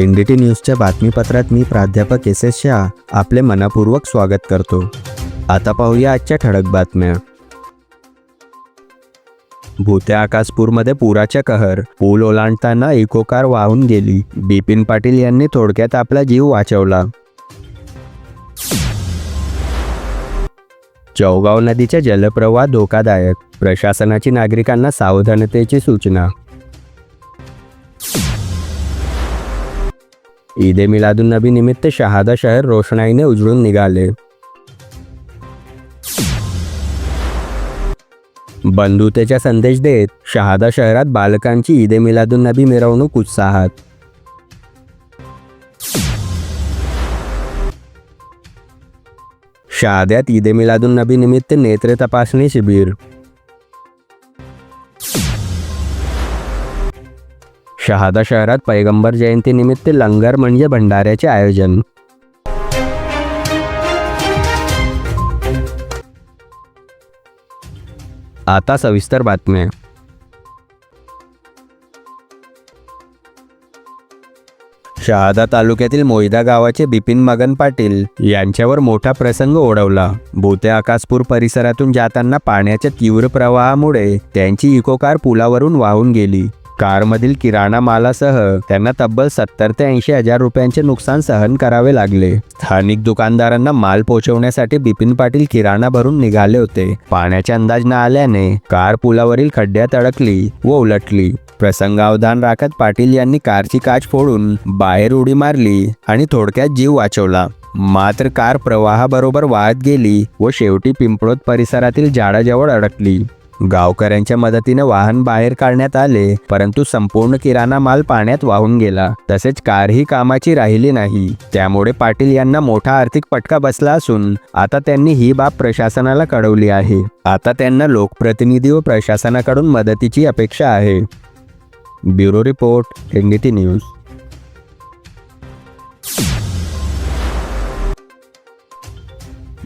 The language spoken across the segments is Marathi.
एन डी टी न्यूजच्या बातमीपत्रात मी प्राध्यापक एस एस शाह आपले मनापूर्वक स्वागत करतो. आता पाहूया आजच्या ठळक बातम्या. भूत्या आकाशपूरमध्ये पुराच्या कहर पूल ओलांडताना इको कार वाहून गेली. बिपिन पाटील यांनी थोडक्यात आपला जीव वाचवला. चौगाव नदीच्या जलप्रवाह धोकादायक प्रशासनाची नागरिकांना सावधानतेची सूचना. ईद ए मिलादुन नबी निमित्त शहादा शहर रोषणाईने उजळून निघाले. बंधुतेचा संदेश देत शहादा शहरात बालकांची ईद ए मिलादुन नबी मिरवणूक उत्साहात. शहाद्यात ईद ए मिलादुन नबी निमित्त नेत्र तपासणी शिबिर. शहादा शहरात पैगंबर जयंतीनिमित्त लंगर म्हणजे भंडाऱ्याचे आयोजन. आता सविस्तर बातम्या. शहादा तालुक्यातील मोयदा गावाचे बिपिन मगन पाटील यांच्यावर मोठा प्रसंग ओढवला. भोते आकाशपूर परिसरातून जाताना पाण्याच्या तीव्र प्रवाहामुळे त्यांची इकोकार पुलावरून वाहून गेली. कारमधील किराणा मालासह त्यांना तब्बल सत्तर ते ऐंशी हजार रुपयांचे नुकसान सहन करावे लागले. स्थानिक दुकानदारांना माल पोहोचवण्यासाठी बिपिन पाटील किराणा भरून निघाले होते. पाण्याचा अंदाज न आल्याने कार पुलावरील खड्ड्यात अडकली व उलटली. प्रसंगावधान राखत पाटील यांनी कारची काच फोडून बाहेर उडी मारली आणि थोडक्यात जीव वाचवला. मात्र कार प्रवाहाबरोबर वाहत गेली व शेवटी पिंपळोद परिसरातील झाडाजवळ अडकली. गावकऱ्यांच्या मदतीने वाहन बाहेर काढण्यात आले परंतु संपूर्ण किराणा माल पाण्यात वाहून गेला. तसेच कारही कामाची राहिली नाही. त्यामुळे पाटील यांना मोठा आर्थिक फटका बसला असून आता त्यांनी ही बाब प्रशासनाला कळवली आहे. आता त्यांना लोकप्रतिनिधी व प्रशासनाकडून मदतीची अपेक्षा आहे. Bureau report NDT news.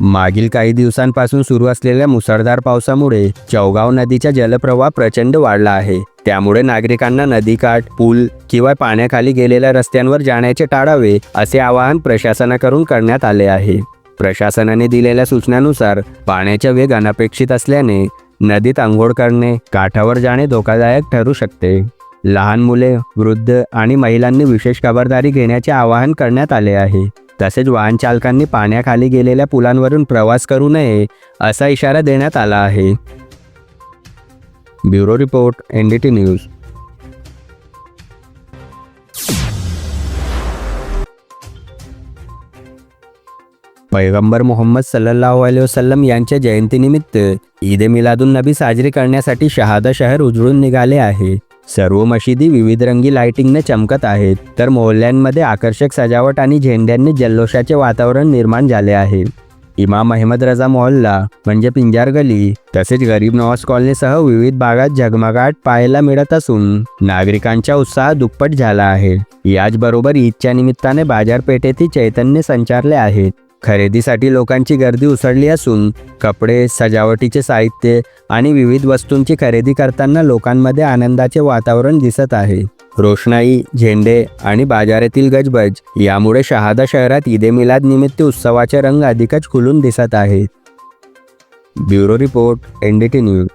मागील काही दिवसांपासून सुरू असलेल्या मुसळधार पावसामुळे चौगाव नदीचा जलप्रवाह प्रचंड वाढला आहे. त्यामुळे नागरिकांना नदीकाठ पूल किंवा पाण्याखाली गेलेल्या रस्त्यांवर जाण्याचे टाळावे असे आवाहन प्रशासनाकडून करण्यात आले आहे. प्रशासनाने दिलेल्या सूचनानुसार पाण्याचा वेग अनपेक्षित असल्याने नदीत आंघोळ करणे काठावर जाणे धोकादायक ठरू शकते. लहान मुले वृद्ध आणि महिलांनी विशेष खबरदारी घेण्याचे आवाहन करण्यात आले आहे. तसेच वाहन चालकांनी पाण्याखाली गेलेल्या पुलांवरून प्रवास करू नये असा इशारा देण्यात आला आहे. Bureau report NDT news. पैगंबर मोहम्मद सल्लल्लाहु अलैहि वसल्लम यांच्या जयंतीनिमित्त ईद ए मिलादुन नबी साजरी करण्यासाठी शहादा शहर उजळून निघाले आहे. सर्व मशिदी विविध रंगी लाइटिंगने चमकत आहेत. तर मोहल्ल्यांमध्ये आकर्षक सजावट आणि झेंड्यांनी जल्लोषाचे वातावरण निर्माण झाले आहे. इमाम अहमद रजा मोहल्ला म्हणजे पिंजार गली तसेच गरीब नवाज कॉलनीसह विविध भागात झगमगाट पाहायला मिळत असून नागरिकांचा उत्साह दुप्पट झाला आहे. याचबरोबर ईदच्या निमित्ताने बाजारपेठेतही चैतन्य संचारले आहेत. खरेदीसाठी लोकांची गर्दी उसळली असून कपडे सजावटीचे साहित्य आणि विविध वस्तूंची खरेदी करताना लोकांमध्ये आनंदाचे वातावरण दिसत आहे. रोषणाई झेंडे आणि बाजारातील गजबज यामुळे शहादा शहरात ईदे मिलाद निमित्त उत्सवाचे रंग अधिकच खुलून दिसत आहेत. Bureau report NDT news.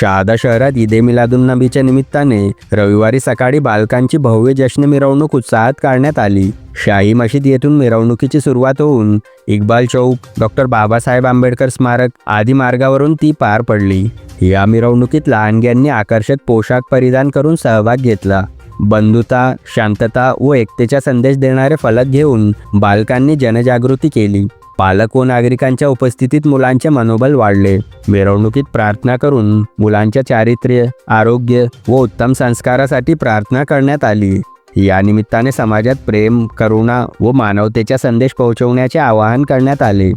Shahada शहरात ईदे ए मिलादुन नबीच्या निमित्ताने रविवारी सकाळी बालकांची भव्य जश्न मिरवणूक उत्साहात काढण्यात आली. शाही मशीद येथून मिरवणुकीची सुरुवात होऊन इक्बाल चौक डॉक्टर बाबासाहेब आंबेडकर स्मारक आदी मार्गावरून ती पार पडली. या मिरवणुकीत लहानग्यांनी आकर्षक पोशाख परिधान करून सहभाग घेतला. बंधुता शांतता व एकतेचा संदेश देणारे फलक घेऊन बालकांनी जनजागृती केली. पालक व नागरिकांच्या उपस्थितीत मुलांचे मनोबल वाढले. मिरवणुकीत प्रार्थना करून मुलांच्या चारित्र्य आरोग्य व उत्तम संस्कारासाठी प्रार्थना करण्यात आली. या निमित्ताने समाजात प्रेम करुणा व मानवतेचा संदेश पोहोचवण्याचे आवाहन करण्यात आले.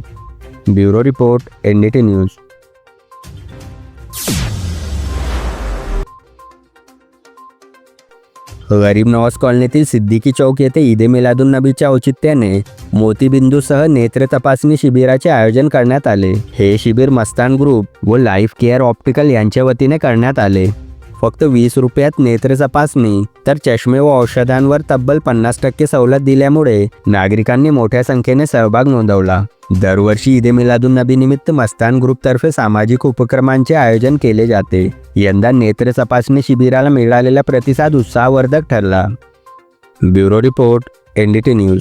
Bureau report NDT news. Garib Nawaz कॉलनीतील Siddiqui चौक येथे ईदे मिलादुन नबीच्या औचित्याने मोतीबिंदूसह नेत्र तपासणी शिबिराचे आयोजन करण्यात आले. हे शिबिर मस्तान ग्रुप व लाईफ केअर ऑप्टिकल यांच्या वतीने करण्यात आले. फक्त वीस रुपयात नेत्र तपासणी. तर चष्मे व औषधांवर तब्बल पन्नास टक्के सवलत दिल्यामुळे नागरिकांनी मोठ्या संख्येने सहभाग नोंदवला. दरवर्षी ईद मिलादून नबी निमित्त मस्तान ग्रुपतर्फे सामाजिक उपक्रमांचे आयोजन केले जाते. यंदा नेत्र तपासणी शिबिराला मिळालेला प्रतिसाद उत्साहवर्धक ठरला. Bureau report NDT news.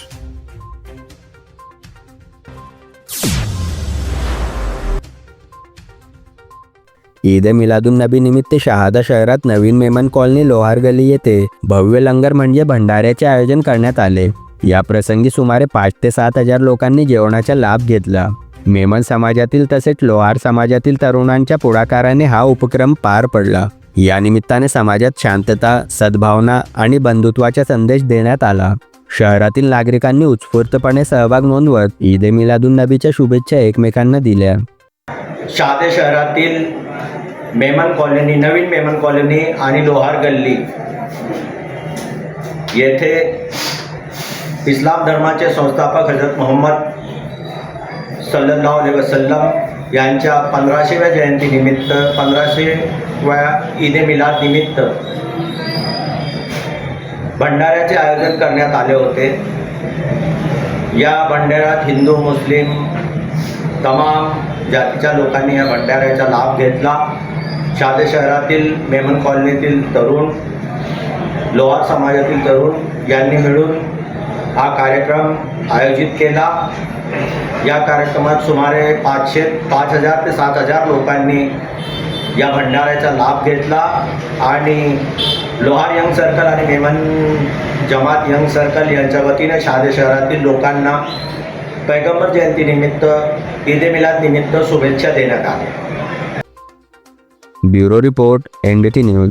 Eid Miladun Nabi निमित्त शहादा शहरात नवीन मेमन कॉलनी लोहार गली येथे भव्य लंगर म्हणजे भंडाऱ्याचे आयोजन करण्यात आले. या प्रसंगी सुमारे पाच ते सात हजार लोकांनी जेवणाचा लाभ घेतला. मेमन समाजातील तसेच लोहार समाजातील तरुणांच्या पुढाकाराने हा उपक्रम पार पडला. या निमित्ताने समाजात शांतता सद्भावना आणि बंधुत्वाचा संदेश देण्यात आला. शहरातील नागरिकांनी उत्स्फूर्तपणे सहभाग नोंदवत ईद मिलादुन नबीच्या शुभेच्छा एकमेकांना दिल्या. शहादे शहरातील मेमन कॉलनी नवीन मेमन कॉलनी आणि लोहार गल्ली. येथे इस्लाम धर्माचे संस्थापक हजरत मोहम्मद सल्लल्लाहु अलैहि वसल्लम यांच्या पंधराशेव्या जयंतीनिमित्त पंधराशेव्या ईद मिलाद निमित्त भंडाऱ्याचे आयोजन करण्यात आले होते. या भंडाऱ्यात हिंदू मुस्लिम तमाम जातीच्या लोकांनी या भंडाऱ्याचा लाभ घेतला. शादे शहरातील मेमन कॉलनीतील तरुण लोहार समाजातील तरुण यांनी मिळून हा कार्यक्रम आयोजित केला. या कार्यक्रमात सुमारे पाचशे पाच हजार ते सात हजार लोकांनी या भंडाऱ्याचा लाभ घेतला आणि लोहार यंग सर्कल आणि मेमन जमात यंग सर्कल यांच्या वतीने शहादे शहरातील लोकांना पैगंबर जयंतीनिमित्त ईद मिलाद निमित्त शुभेच्छा देण्यात आल्या. Bureau report NDT news.